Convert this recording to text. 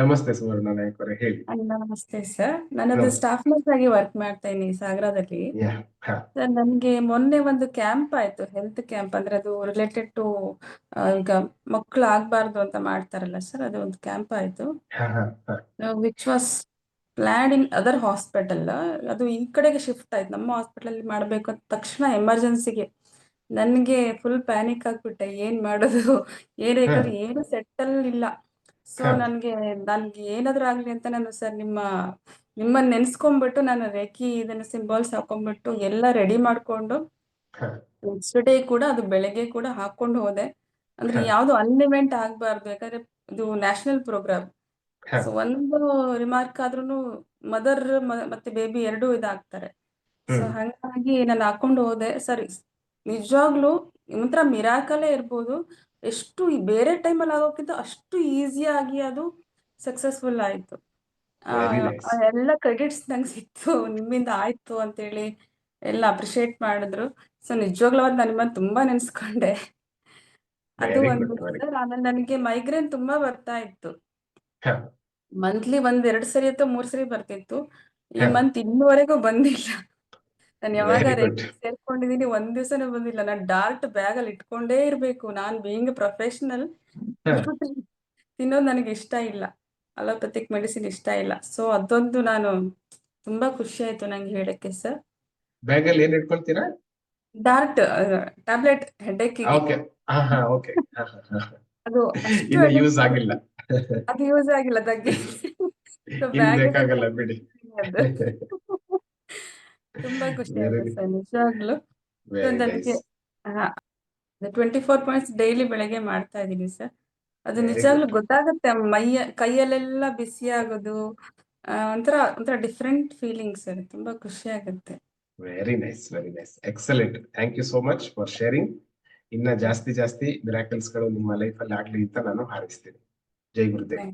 ನಮಸ್ತೆ ಸುವರ್ಣ ನಾಯಕ್ ಅವರೇ ಹೇಳಿ ನಮಸ್ತೆ ಸರ್. ನಾನದು. ಸ್ಟಾಫ್ ನರ್ಸ್ ಆಗಿ ವರ್ಕ್ ಮಾಡ್ತಾ ಇದ್ದೀನಿ ಸಾಗರದಲ್ಲಿ. ಸರ್ ನನ್ಗೆ ಮೊನ್ನೆ ಒಂದು ಕ್ಯಾಂಪ್ ಆಯ್ತು ಹೆಲ್ತ್ ಕ್ಯಾಂಪ್ ಅಂದ್ರೆ ಅದು ರಿಲೇಟೆಡ್ ಟು ಈಗ ಮಕ್ಕಳು ಆಗ್ಬಾರ್ದು ಅಂತ ಮಾಡ್ತಾರಲ್ಲ ಸರ್ ಅದು ಒಂದು ಕ್ಯಾಂಪ್ ಆಯ್ತು. Which was planned in other hospital ಅದು ಈ ಕಡೆಗೆ ಶಿಫ್ಟ್ ಆಯ್ತು ನಮ್ಮ ಹಾಸ್ಪಿಟಲ್ ಅಲ್ಲಿ ಮಾಡ್ಬೇಕು ಅಂತ ತಕ್ಷಣ ಎಮರ್ಜೆನ್ಸಿಗೆ ನನ್ಗೆ ಫುಲ್ ಪ್ಯಾನಿಕ್ ಆಗ್ಬಿಟ್ಟೆ ಏನ್ ಮಾಡೋದು? ಏನ್ ಏನು ಸೆಟಲ್ ಇಲ್ಲ. ಸೊ ನನ್ಗೆ ನನಗೆ ಏನಾದ್ರೂ ಆಗ್ಲಿ ಅಂತ ನಾನು ಸರ್ ನಿಮ್ಮ ನಿಮ್ಮನ್ನ ನೆನ್ಸ್ಕೊಂಡ್ಬಿಟ್ಟು ನಾನು ರೇಖಿ ಇದನ್ನ ಸಿಂಬಲ್ಸ್ ಹಾಕೊಂಡ್ಬಿಟ್ಟು ಎಲ್ಲ ರೆಡಿ ಮಾಡ್ಕೊಂಡು ನೆಕ್ಸ್ಟ್ ಡೇ ಕೂಡ ಅದು ಬೆಳಗ್ಗೆ ಕೂಡ ಹಾಕೊಂಡು ಹೋದೆ. ಅಂದ್ರೆ. ಯಾವ್ದು ಅನ್ಇವೆಂಟ್ ಆಗ್ಬಾರ್ದು ಯಾಕಂದ್ರೆ ಇದು ನ್ಯಾಷನಲ್ ಪ್ರೋಗ್ರಾಮ್. ಸೊ ಒಂದು ರಿಮಾರ್ಕ್ ಆದ್ರೂನು ಮದರ್ ಮತ್ತೆ ಬೇಬಿ ಎರಡು ಇದಾಗ್ತಾರೆ. ಸೊ. ಹಂಗಾಗಿ ನಾನು ಹಾಕೊಂಡು ಹೋದೆ. ಸರಿ ನಿಜವಾಗ್ಲೂ ಒಂಥರ ಮಿರಾಕಲೇ ಇರ್ಬೋದು. ಎಷ್ಟು ಈ ಬೇರೆ ಟೈಮಲ್ಲಿ ಆಗೋಕ್ಕಿಂತ ಅಷ್ಟು ಈಸಿಯಾಗಿ ಅದು ಸಕ್ಸಸ್ಫುಲ್ ಆಯ್ತು. ಎಲ್ಲ ಕ್ರೆಡಿಟ್ಸ್ ನಂಗೆ ಸಿಕ್ತು ನಿಮ್ಮಿಂದ ಆಯ್ತು ಅಂತೇಳಿ ಎಲ್ಲ ಅಪ್ರಿಶಿಯೇಟ್ ಮಾಡಿದ್ರು. ಸೊ ನಿಜವಾಗ್ಲೂ ಅವತ್ತು ನಾನು ನಿಮ್ಮನ್ನ ತುಂಬಾ ನೆನ್ಸ್ಕೊಂಡೆ. ಅದು ಒಂದು ಆಮೇಲೆ ನನಗೆ ಮೈಗ್ರೇನ್ ತುಂಬಾ ಬರ್ತಾ ಇತ್ತು. ಮಂತ್ಲಿ ಒಂದ್ ಎರಡ್ ಸರಿ ಅಥವಾ ಮೂರ್ ಸರಿ ಬರ್ತಿತ್ತು. ಈ ಮಂತ್ ಇನ್ನೂವರೆಗೂ ಬಂದಿಲ್ಲ. ನಾನು ಯಾವಾಗ ಸೇರ್ಕೊಂಡಿದೀನಿ ಒಂದ್ ದಿವಸನೂ ಬಂದಿಲ್ಲ. ನಾನು ಡಾರ್ಟ್ ಬ್ಯಾಗ್ ಅಲ್ಲಿ ಇಟ್ಕೊಂಡೇ ಇರ್ಬೇಕು. Non being professional. ತಿನ್ನೋದು ನನಗೆ ಇಷ್ಟ ಇಲ್ಲ. ಅಲೋಪತಿಕ್ ಮೆಡಿಸಿನ್ ಇಷ್ಟ ಇಲ್ಲ. ಸೊ ಅದೊಂದು ನಾನು ತುಂಬಾ ಖುಷಿ ಆಯ್ತು ನಂಗೆ ಹೇಳಕ್ಕೆ ಸರ್ ಬ್ಯಾಗ್ ಅಲ್ಲಿ ಏನ್ ಇಟ್ಕೊಳ್ತೀರಾ? ಡಾರ್ಟ್ ಟ್ಯಾಬ್ಲೆಟ್ ಹೆಡ್ಏಕಿಗೆ ಓಕೆ ಹಾ ಹಾ ಓಕೆ ಹಾ ಹಾ ಹಾ ಅದು ಯೂಸ್ ಆಗಿಲ್ಲ. ಅದು ಯೂಸ್ ಆಗಿಲ್ಲ ಬೇಕಾಗಲ್ಲ ಬಿಡಿ. ತುಂಬಾ ಖುಷಿ ಆಗುತ್ತೆ ಸರ್ ನಿಜವಾಗ್ಲು. ಟ್ವೆಂಟಿ ಫೋರ್ ಪಾಯಿಂಟ್ಸ್ ಡೈಲಿ ಬೆಳಗ್ಗೆ ಮಾಡ್ತಾ ಇದೀನಿ ಸರ್ ಅದು ನಿಜವಾಗ್ಲು. ಗೊತ್ತಾಗುತ್ತೆ ಮೈಯ ಕೈಯಲ್ಲೆಲ್ಲ ಬಿಸಿ ಆಗೋದು ಒಂಥರ ಒಂಥರ ಡಿಫ್ರೆಂಟ್ ಫೀಲಿಂಗ್ ಸರ್ ತುಂಬಾ ಖುಷಿ ಆಗುತ್ತೆ. Very nice very nice excellent thank you so much for sharing ಇನ್ನ ಜಾಸ್ತಿ ಜಾಸ್ತಿ ಮಿರಾಕಲ್ಸ್ಗಳು ನಿಮ್ಮ ಲೈಫ್ ಅಲ್ಲಿ ಆಗ್ಲಿ ಅಂತ ನಾನು ಹಾರೈಸ್ತೀನಿ. ಜೈ ಗುರುದೇವ್.